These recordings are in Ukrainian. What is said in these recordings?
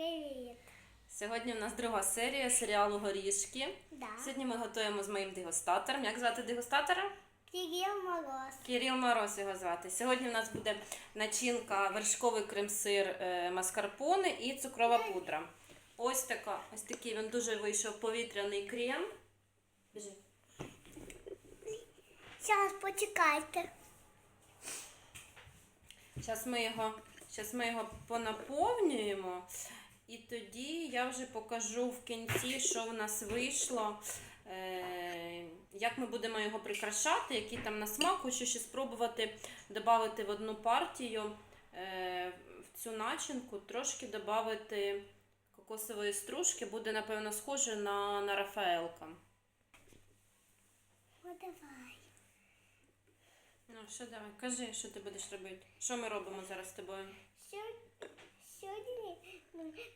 Привіт. Сьогодні у нас друга серія серіалу Горішки. Да. Сьогодні ми готуємо з моїм дегустатором. Як звати дегустатора? Кирил Мороз. Кирил Мороз його звати. Сьогодні у нас буде начинка вершковий крем-сир е, маскарпоне і цукрова пудра. Ось така, ось такий він дуже вийшов повітряний крем. Біжи. Зараз почекайте. Зараз ми його, зараз ми його понаповнюємо. І тоді я вже покажу в кінці, що в нас вийшло, е, як ми будемо його прикрашати, який там на смак. Хочу ще спробувати додати в одну партію е, в цю начинку, трошки додати кокосової стружки, буде, напевно, схоже на, на Рафаелка. Ну давай. Ну, що давай, кажи, що ти будеш робити. Що ми робимо зараз з тобою? Сьогодні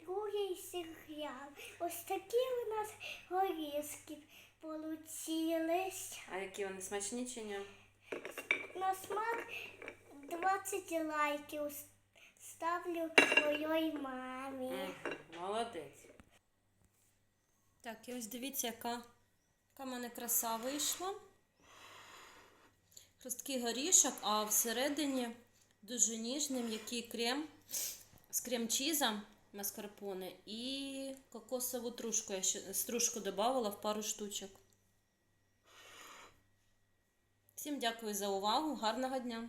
другий серіал. Ось такі у нас горішки получились. А які вони смачні чи ні? На смак 20 лайків ставлю моїй мамі. Молодець. Так, і ось дивіться, яка, яка в мене краса вийшла. Хрусткий горішок, а всередині дуже ніжний м'який крем з крем-чіза маскарпоне і кокосову трушку. Я ще стружку додавала в пару штучок. Всім дякую за увагу. Гарного дня!